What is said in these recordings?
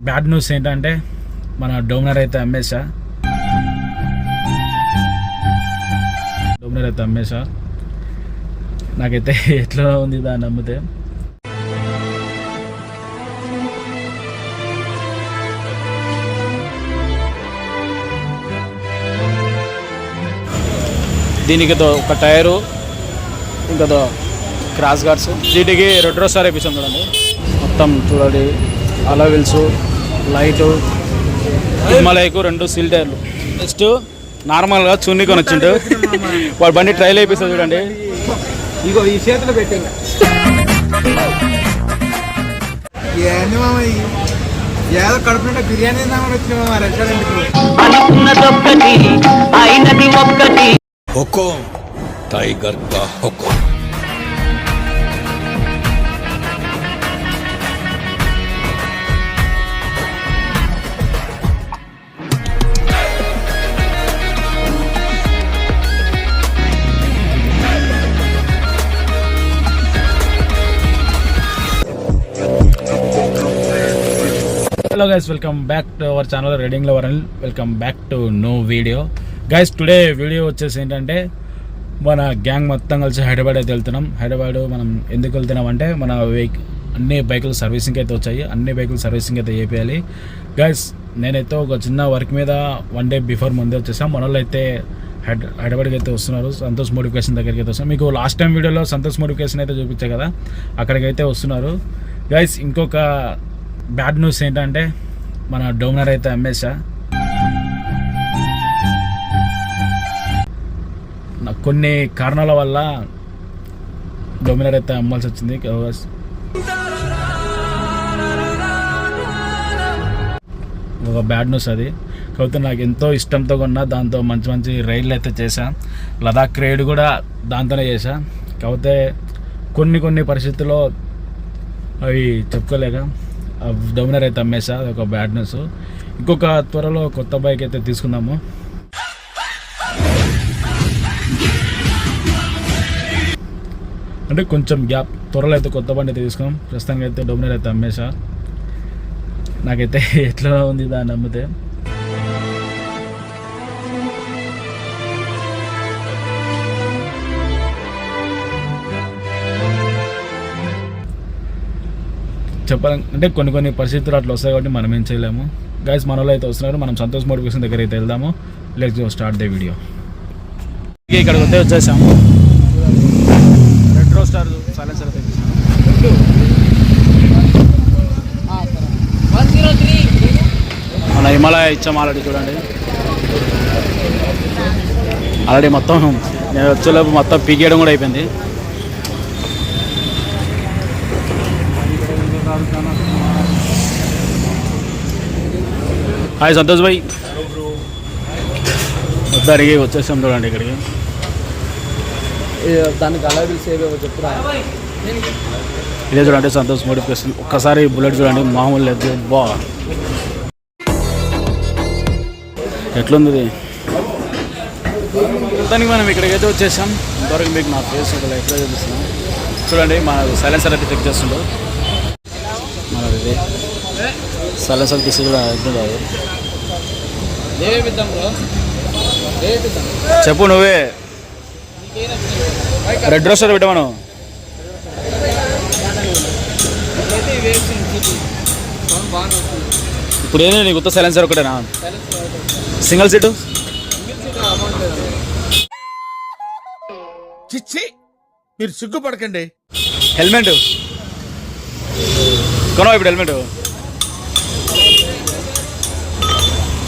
Bad news ఏంటంటే మన డోమినర్ అయితే అమ్మేసా డోమినర్ అయితే అమ్మేసా నాకైతే ఎట్లా ఉంది దాన్ని అమ్మితే దీనికి ఒక టైరు ఇంకా క్రాస్ గార్డ్స్. వీటికి రెండు రోజు సార్ వేపించాం చూడండి. మొత్తం చూడండి. Alloy wheels light. హిమాలయకు రెండు సీల్ టైర్లు. నెక్స్ట్ నార్మల్గా చున్నీ కొని వచ్చిండు వాడు బండి ట్రైల్ అయిపోతుంది చూడండి. ఇగో ఈ చేతిలో పెట్టింది ఏదో కడుపునంటే బిర్యానీ ఒక్కో టైగర్ ఒక్కో hello guys welcome back to our channel reading lover and welcome back to no video guys today video వచ్చేసి ఏంటంటే మన గ్యాంగ్ మొత్తం కలిసి హైదరాబాద్ అయితే వెళ్తున్నాం. హైదరాబాద్ మనం ఎందుకు వెళ్తున్నాం అంటే మన వెహికల్ అన్ని బైకులు సర్వీసింగ్ అయితే వచ్చాయి. అన్ని బైకులు సర్వీసింగ్ అయితే చేయాలి గైస్ నేనైతే ఒక చిన్న వర్క్ మీద వన్ డే బిఫోర్ ముందే వచ్చేసాం. మన వాళ్ళు అయితే హైడ్ హైదరాబాద్కి అయితే వస్తున్నారు. సంతోష్ మోడిఫికేషన్ దగ్గరికి అయితే వస్తున్నారు మీకు లాస్ట్ టైం వీడియోలో సంతోష్ మోడిఫికేషన్ అయితే చూపించే కదా అక్కడికైతే వస్తున్నారు. గైస్ ఇంకొక బ్యాడ్ న్యూస్ ఏంటంటే మన డోమినర్ అయితే అమ్మేసా కొన్ని కారణాల వల్ల డోమినర్ అయితే అమ్మాల్సి వచ్చింది. ఒక బ్యాడ్ న్యూస్ అది. కాకపోతే నాకు ఎంతో ఇష్టంతో కొన్నా దాంతో మంచి మంచి రైళ్ళు అయితే చేశా. లదాఖ్ రైడ్ కూడా దాంతోనే చేశా. కాకపోతే కొన్ని కొన్ని పరిస్థితుల్లో అవి చెప్పుకోలేక డోమినర్ అయితే అమ్మేసా అది ఒక బ్యాడ్ న్యూస్ ఇంకొక త్వరలో కొత్త బైక్ అయితే తీసుకుందాము. అంటే కొంచెం గ్యాప్ త్వరలో అయితే కొత్త బండి అయితే తీసుకున్నాం. ప్రస్తుతానికి అయితే డోమినర్ అయితే అమ్మేసా నాకైతే ఎట్లా ఉంది దాన్ని అమ్మితే చెప్పాలి అంటే కొన్ని కొన్ని పరిస్థితులు అట్లా వస్తాయి కాబట్టి మనం ఏం చేయలేము. గైస్ మనలో అయితే వస్తున్నారు. మనం సంతోష్ మోటివేషన్ దగ్గర అయితే వెళ్దాము let's go start the video ఇక్కడికి వస్తే వచ్చేసాము. రెట్రో స్టార్ సైలెన్సర్ మన హిమాలయ ఇచ్చాం ఆల్రెడీ చూడండి. ఆల్రెడీ మొత్తం నేను వచ్చేలోపు మొత్తం పీకేయడం కూడా అయిపోయింది. హాయ్ సంతోష్ భాయ్ మొత్తానికి వచ్చేసాం చూడండి ఇక్కడికి. దానికి చెప్పురా ఇదే చూడండి సంతోష్ మోడిఫికేషన్ ఒక్కసారి బుల్లెట్ చూడండి. మామూలు లేదు. బా. ఎట్లుంది మొత్తానికి మనం ఇక్కడికైతే వచ్చేసాం. ఇంతవరకు మీకు నా ఫేస్ ఇక్కడ ఎట్లా చూపిస్తున్నాం. చూడండి మన సైలెన్సర్ అయితే చెక్ చేస్తుండో. ఇది కాదు ఏవేపిద్దాం బ్రో ఏవేపిద్దాం చెప్పు నువ్వే. రెడ్ రోస్టర్ పెట్టమను. ఇప్పుడు ఏంటి నీకు కొత్త సైలెన్సర్ ఒకటేనా? Single seat? చిచ్చి మీరు సిగ్గుపడకండి. హెల్మెట్? కొనవా ఇప్పుడు హెల్మెట్?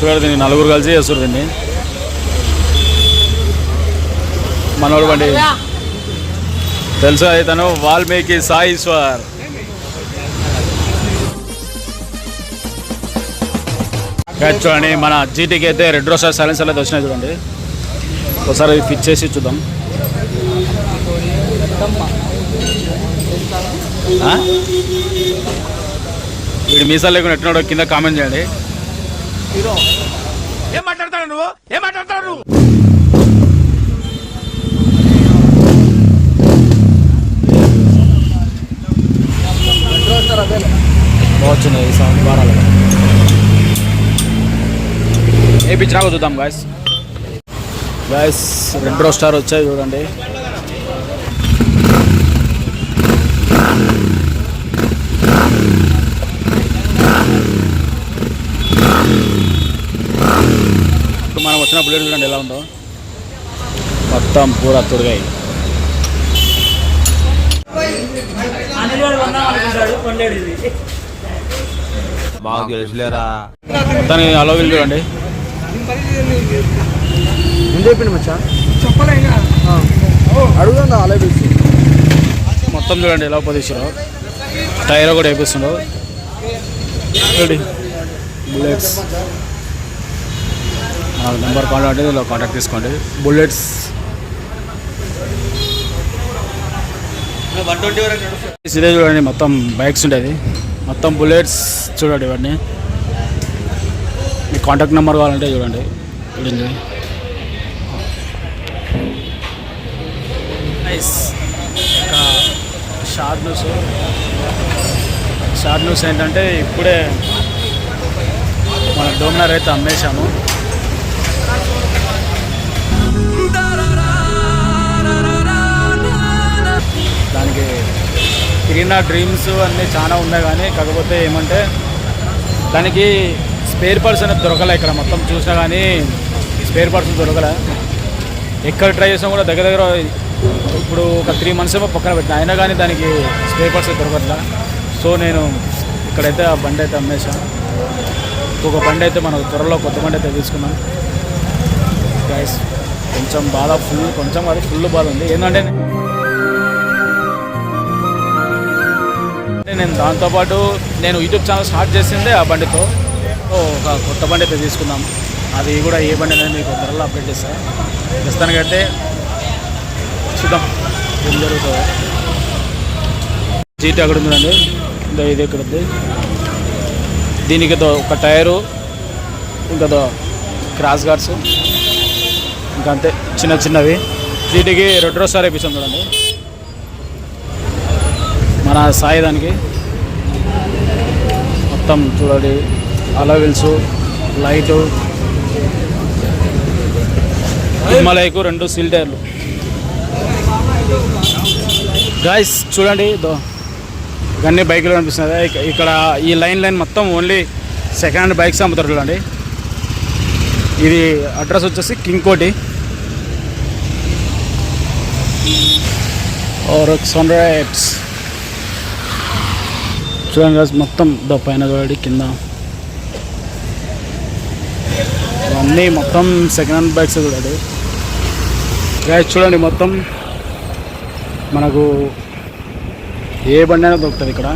చూడండి నలుగురు కలిసి చేస్తారు దీన్ని. మనోడు బండి. తెలుసు ఇతను? వాల్మీకి సాయి ఈశ్వర్. ఇక్కడ చూడండి మన జీటీకి అయితే రెడ్ రోసర్ సైలెన్సర్ అయితే వచ్చినాయి చూడండి. ఒకసారి ఫిట్ చేసి చూద్దాం? వీడు మీసాలు లేకుండా ఎట్టున్నాడో కింద కామెంట్ చేయండి. ఏం మాట్లాడతాడు నువ్వు? ఏం మాట్లాడతాడు నువ్వు? బాగున్నాయి ఏ పిచ్చి రాకో చూద్దాం గాయస్ గాయస్ రెండో స్టార్ వచ్చాయి చూడండి. వచ్చిన బుల్లెట్ చూడండి ఎలా ఉందో? మొత్తం పూరా తొడిగాయి. మాకు తెలుసులేరా. మొత్తాన్ని అలో వీల్ చూడండి. ఏం చెప్పిండు మచ్చా? చెప్పలేగా అడుగుదా అలా పిలిచి మొత్తం చూడండి ఎలా పొదిచారో టైర్ కూడా వేపిస్తుండవు చూడండి బుల్లెట్స్ మన నెంబర్ కాంటాక్ట్ ఇందులో కాంటాక్ట్ తీసుకోండి. బుల్లెట్స్ ఇదే చూడండి మొత్తం బైక్స్ ఉండేది మొత్తం బుల్లెట్స్ చూడండి ఇవన్నీ. మీ కాంటాక్ట్ నెంబర్ కావాలంటే చూడండి. చూడండి. Nice short news. Short news ఏంటంటే ఇప్పుడే మన డోమినర్ అయితే అమ్మేశాము. తిరిగిన డ్రీమ్స్ అన్నీ చాలా ఉన్నాయి కానీ కాకపోతే ఏమంటే దానికి స్పేర్ పార్ట్స్ అనేది దొరకలే ఇక్కడ మొత్తం చూసినా కానీ స్పేర్ పర్సన్ దొరకలే. ఎక్కడ ట్రై చేసినా కూడా దగ్గర దగ్గర ఇప్పుడు ఒక త్రీ మంత్స్ ఏమో పక్కన పెట్టిన. అయినా కానీ దానికి స్పేర్ పర్సన్ దొరకట్లా. సో నేను ఇక్కడైతే ఆ బండి అయితే అమ్మేశాను ఒక బండి అయితే మనం త్వరలో కొత్త బండి అయితే తీసుకున్నాం గైస్ కొంచెం బాధ ఫుల్ కొంచెం అది ఫుల్ బాధ ఉంది ఏంటంటే నేను దాంతోపాటు నేను యూట్యూబ్ ఛానల్ స్టార్ట్ చేసిందే ఆ బండితో. ఒక కొత్త బండి అయితే తీసుకుందాం. అది కూడా ఏ బండి అనేది మీకు త్వరలో అప్డేట్ చేస్తాను ప్రస్తుతానికైతే చూద్దాం. ఏం జరుగుతుందో. జీటీ అక్కడ ఉందండి ఇంకా ఇది ఇక్కడ ఉంది. దీనికి ఒక టైరు ఇంకా క్రాస్ గార్డ్స్ ఇంకా అంతే. చిన్న చిన్నవి. వీటికి రెండు రోజు సార్ వేపించాం చూడండి. మన సాయి దానికి మొత్తం చూడండి అలవిల్స్ లైటు హిమాలయకు రెండు సీల్ టైర్లు. గాయస్ చూడండి దో ఇవన్నీ బైకులు కనిపిస్తున్నాయి. ఇక్కడ ఈ లైన్ లైన్ మొత్తం ఓన్లీ సెకండ్ హ్యాండ్ బైక్స్ అమ్ముతారు చూడండి. ఇది అడ్రస్ వచ్చేసి కింగ్ కోటి ఆర్ సన్రైట్స్ చూడండి కాదు మొత్తం దో పైన చూడండి కింద. ఇవన్నీ మొత్తం సెకండ్ హ్యాండ్ బైక్స్ చూడండి. గాయ చూడండి మొత్తం మనకు ఏ బండి అయినా దొరుకుతుంది ఇక్కడ.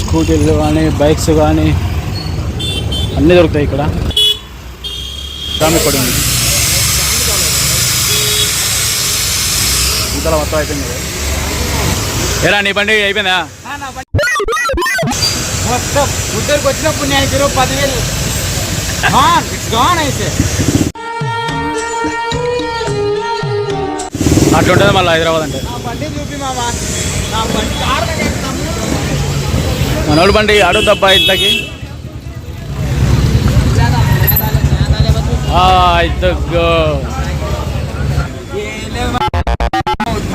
స్కూటీలు కానీ బైక్స్ కానీ అన్నీ దొరుకుతాయి ఇక్కడ. దామి పడి ఉంది. ఇంతలో మొత్తం అయిపోయింది. ఏరా నీ బండి అయిపోయిందా? మొత్తం ఉద్దరికి వచ్చిన పుణ్యానికి ఇరవై పదివేలు. ఇట్స్ గాన్ అయితే. అట్లుంటుంది మళ్ళీ హైదరాబాద్ అంటే. మనోడు బండి అడుగుతబ్బా ఇంతకి.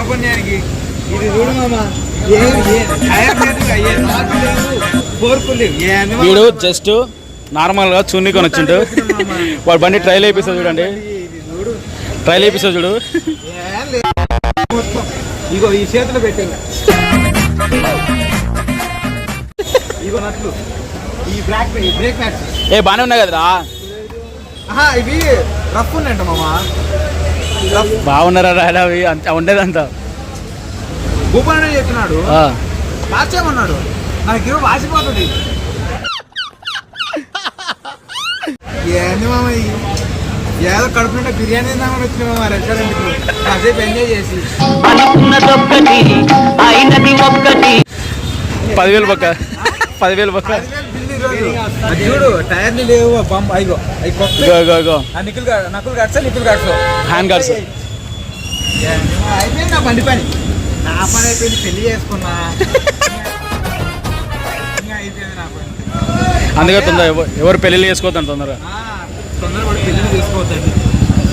పుణ్యానికి ఇది చూడు మామా? వీడు జస్ట్ నార్మల్గా చున్నీ కొని వచ్చిండు వాడు బండి ట్రైల్ వేపిస్తా చూడండి. ట్రైల్ వేపిస్తా చూడు. ఇగో ఈ చేతిలో పెట్టింది ఇగో నట్లు. ఈ బ్రేక్ ఏ బాగానే ఉన్నాయి కదరా? ఇవి రఫ్ ఉన్నాయంట మామా. బాగున్నారా అవి? అంత ఉండేదంతా. భూపాలనే చెప్తున్నాడు. మార్చేమన్నాడు నాకు ఇరవై వాసిపోతుంది ఏంది మామ ఇది? ఏదో కడుపు నిండా బిర్యానీ తిందామని వచ్చిన మామ రెస్టారెంట్కి కాసేపు ఎంజాయ్ చేసి. అయినది ఒక్కటి. పదివేలు పక్క పదివేలు పక్క. చూడు టైర్లు లేవు పంప్ అయిగో అవి కొత్త. ఇగో ఇగో ఇగో. ఆ నిక్కులు నక్కులు కట్సా నిక్కులు కట్సో హ్యాండ్ గార్డ్స్. అయిపోయింది నా బండి పని. నా పని అయిపోయింది పెళ్ళి చేసుకున్నా. ఇంకా అయిపోయింది నా పని. అందుకే తొందర ఎవ- ఎవరు పెళ్ళిళ్ళు చేసుకోవద్దండి తొందరగా. చేసుకోవద్దండి.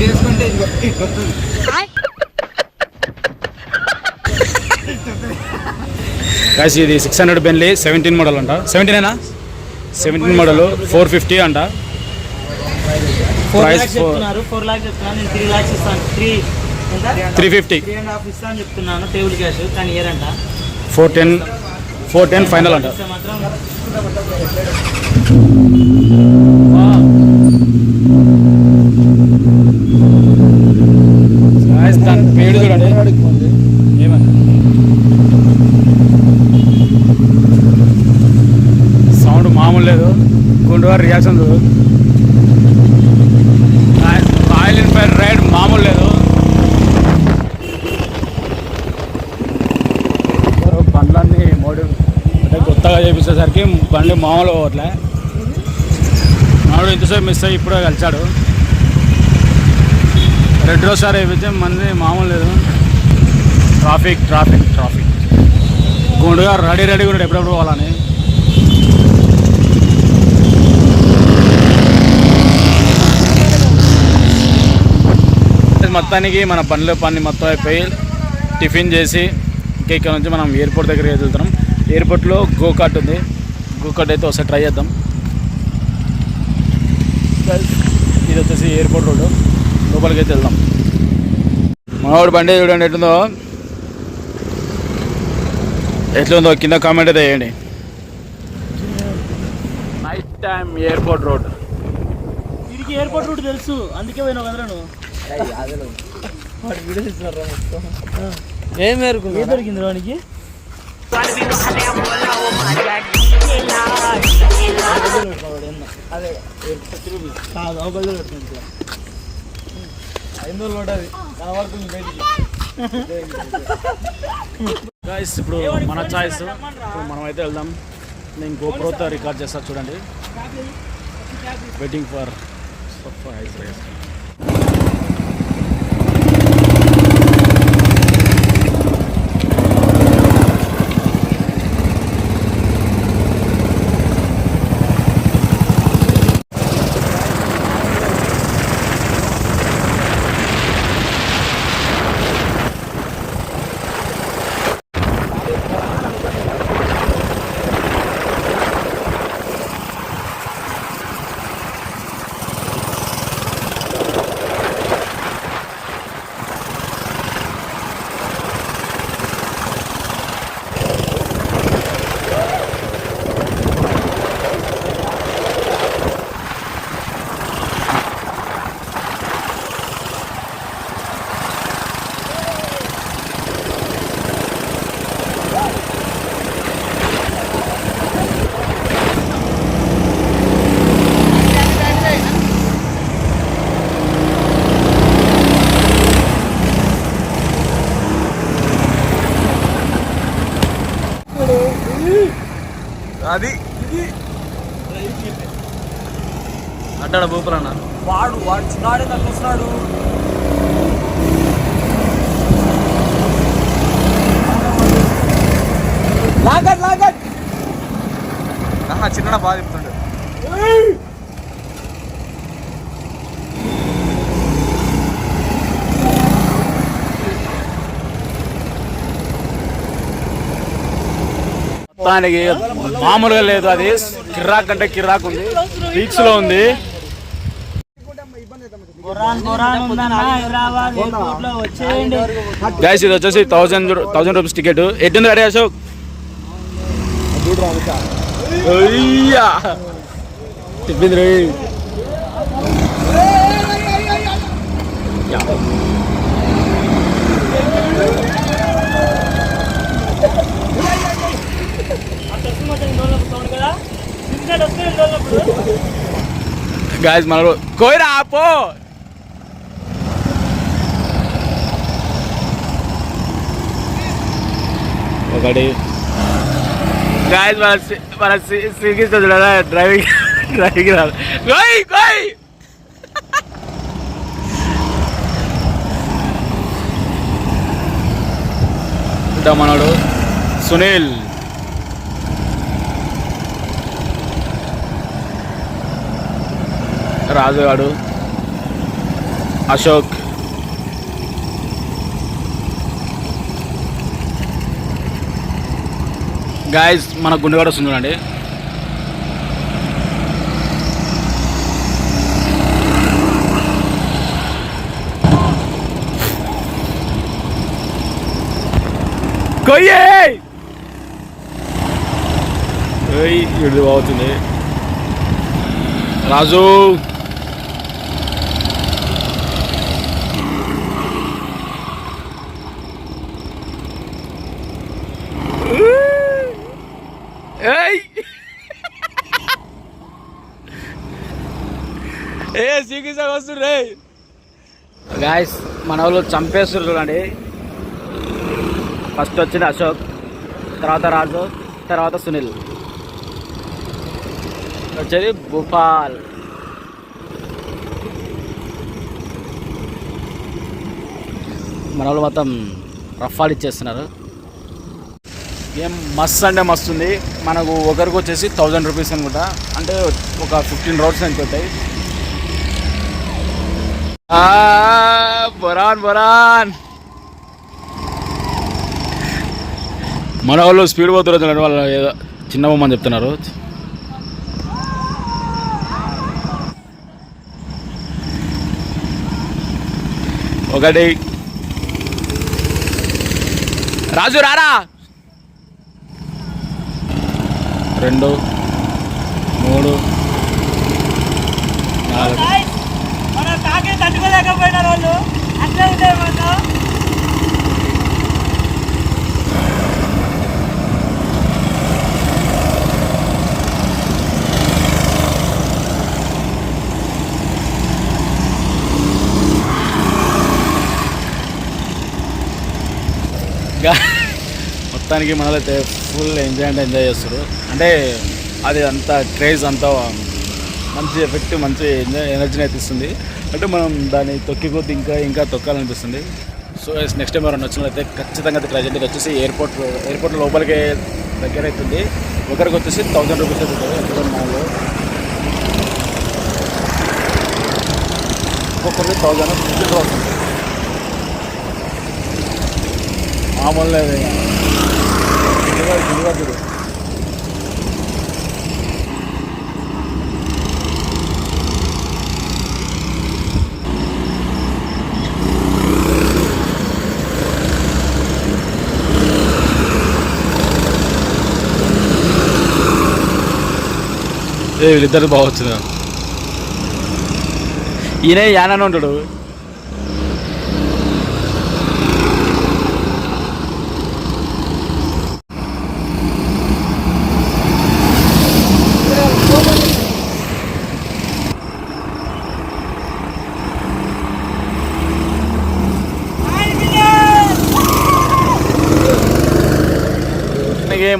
చేసుకుంటే వస్తుంది. గాయస్ ఇది six hundred Benly seventeen model అంట. సెవెంటీనేనా సెవెంటీన్ మోడల్ ఫోర్ ఫిఫ్టీ అంట. ఫోర్ లాక్స్ చెప్తున్నారు ఫోర్ లాక్స్ చెప్తున్నాను నేను త్రీ లాక్స్ ఇస్తాను. Three three fifty. Three and half ఇస్తాను చెప్తున్నాను. టేబుల్ క్యాష్ కానీ ఇయరంట four ten four ten final అంట. దాని పేరు చూడండి. సౌండ్ మామూలు లేదు. గుండుగారు రియాక్షన్ చూడు. రాయల్- రాయల్ ఎన్ఫీల్డ్ రైడ్ మామూలు లేదు బండ్లన్నీ మోడీ అంటే కొత్తగా చేపించేసరికి బండి మామూలు పోవట్లే. మామూలు ఇంతసేపు మిస్ అయ్యి ఇప్పుడే కలిచాడు. రెండోసారి అయిపోతే మంది మామూలు లేదు. Traffic traffic traffic. గుండుగా ready ready ఉన్నాడు ఎప్పుడెప్పుడు పోవాలని. మొత్తానికి మన పనులు పని మొత్తం అయిపోయి టిఫిన్ చేసి ఇంకా ఇక్కడ నుంచి మనం ఎయిర్పోర్ట్ దగ్గరికి వెళ్తున్నాం. ఎయిర్పోర్ట్లో గోకాట్ ఉంది. గోకాట్ అయితే ఒకసారి ట్రై చేద్దాం. ఇది వచ్చేసి ఎయిర్పోర్ట్ రోడ్డు లోపలికి అయితే వెళ్దాం. మనవాడు బండి చూడండి ఎట్లుందో. ఎట్లుందో? కింద కామెంట్ అయితే వేయండి నైట్ టైం ఎయిర్పోర్ట్ రోడ్ వీడికి ఎయిర్పోర్ట్ రూట్ తెలుసు. అందుకే పోయినా ఏం మేరకు ఏ దొరికింది వానికి గాయస్ ఇప్పుడు మన చాయిస్ ఇప్పుడు మనం అయితే వెళ్దాం. నేను గోప్రోతో రికార్డ్ చేస్తా చూడండి. వెయిటింగ్ ఫర్ ఐస్ రైస్ అది అడ్డాడ భూపులన్న వాడు వాడు చిన్నాడే నాకు వస్తున్నాడు లాగట్ లాగట్ ఆహా చిన్న బాగా చెప్తుండే మొత్తానికి మామూలుగా లేదు అది. కిర్రాక్ అంటే కిర్రాక్ ఉంది. పీక్స్లో ఉంది. గైస్ ఇది వచ్చేసి థౌసండ్ థౌసండ్ రూపీస్ టికెట్ ఎట్టుంది అడే అశోక్ అయ్యా. చెప్పింది రే. గాయస్ మన కోయిరా ఆపో ఒకటి. గాయస్ మన మన శ్రీకృష్ణ చూడాలా డ్రైవింగ్ డ్రైవింగ్ రాదు. గోయ్ గోయ్! మనోడు? సునీల్. రాజుగాడు. అశోక్. గాయస్ మన గుండెవాడ వస్తుంది చూడండి. కొయ్యే! ఇది బాగుతుంది రాజు ఏయ్ ఏ సీకిసా వస్తుండే గాయస్ మన వాళ్ళు చంపేస్తారు చూడండి. ఫస్ట్ వచ్చింది అశోక్ తర్వాత రాజు తర్వాత సునీల్. వచ్చేది భూపాల్. మన వాళ్ళు మొత్తం రఫాల్ ఇచ్చేస్తున్నారు. ఏం మస్త్ అంటే మస్తు ఉంది. మనకు ఒకరికి వచ్చేసి థౌజండ్ రూపీస్ అనుకుంటా. అంటే ఒక ఫిఫ్టీన్ రోడ్స్ అని బొరాన్ బొరాన్. మన వాళ్ళు స్పీడ్ పోతున్నారు చూడండి, వాళ్ళు ఏదో చిన్న బొమ్మని చెప్తున్నారు. ఒకటి. రాజు రారా. రెండు మూడు నాలుగు. కాకి వాళ్ళు అట్లే ఉంటాయి మనం మొత్తానికి మనలైతే ఫుల్ ఎంజాయ్ అంటే ఎంజాయ్ చేస్తారు అంటే అది అంత క్రేజ్ అంత మంచి ఎఫెక్ట్ మంచి ఎంజాయ్ ఎనర్జీని అయితే ఇస్తుంది. అంటే మనం దాన్ని తొక్కి కొద్ది ఇంకా ఇంకా తొక్కాలనిపిస్తుంది. సో నెక్స్ట్ టైం ఎవరైనా వచ్చినట్లయితే ఖచ్చితంగా అయితే ట్రై వచ్చేసి ఎయిర్పోర్ట్ ఎయిర్పోర్ట్ లోపలికి దగ్గర అవుతుంది ఒకరికి వచ్చేసి థౌజండ్ రూపీస్ అవుతుంది ఎక్కడ మాల్లో. ఒక్కొక్కరికి థౌజండ్ ఫిఫ్టీ థౌసండ్ మామూలు లేదు ఇక. దిగువ- ఏ వీళ్ళిద్దరు బాగొచ్చు ఈయన యానని ఉంటాడు.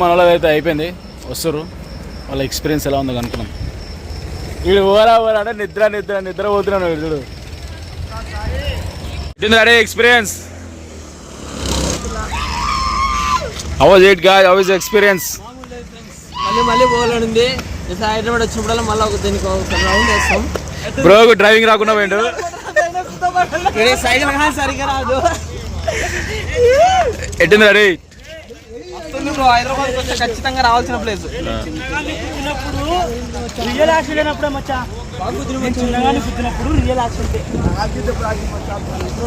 మనలో అయితే అయిపోయింది. వస్తారు వాళ్ళ ఎక్స్పీరియన్స్ ఎలా ఉందో కనుక్కున్నాం వీడు ఓరా ఓరా అంటే నిద్ర నిద్ర నిద్ర పోతున్నాను వీడు అరే experience how was it guy how is experience మళ్ళీ మళ్ళీ పోవాలనుంది. హైదరాబాద్ వచ్చినప్పుడల్లా మళ్ళీ ఒక దీనికి ఒక రౌండ్ వేస్తాం. బ్రో డ్రైవింగ్ రాకుండా పోయిండు. సైకిల్ సరిగ్గా రాదు. ఎట్టింది అరే హైదరాబాద్ వస్తే ఖచ్చితంగా రావాల్సిన ప్లేస్ రియల్ యాక్సిడెంట్ అయినప్పుడే మచ్చా నేను చిన్నగానే పుట్టినప్పుడు రియల్ యాక్సిడెంట్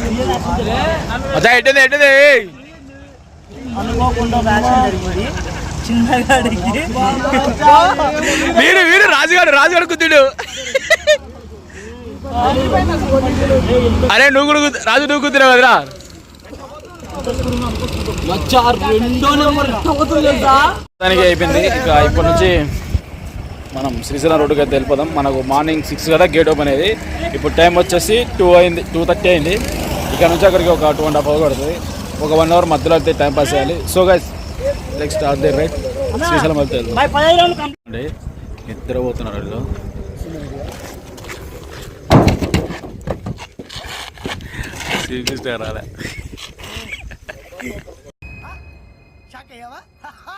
రియల్ యాక్సిడెంట్ అనుకోకుండా యాక్సిడెంట్ జరిగింది వీడు వీడు రాజుగాడు రాజుగాడు కుద్దుడు అరే నువ్వు కూడా రాజు నువ్వు కుద్దురావు కదరా మచ్చా రెండో నెంబర్ అవుతుంది తెలుసా దానికి అయిపోయింది. ఇక ఇప్పటి నుంచి మనం శ్రీశైలం రోడ్డుకి అయితే వెళ్ళిపోదాం. మనకు మార్నింగ్ సిక్స్ కదా గేట్ ఓపెన్ అయ్యేది. ఇప్పుడు టైం వచ్చేసి టూ అయింది టూ థర్టీ అయింది. ఇక్కడ నుంచి అక్కడికి ఒక టూ అండ్ హాఫ్ అవర్ పడుతుంది. ఒక వన్ అవర్ మధ్యలో అయితే టైం పాస్ చేయాలి. So guys next start the right Srisailam వెళ్తే నిద్రపోతున్నారు వీళ్ళు. శ్రీకృష్ణ రాలే. 啊啥给了哈哈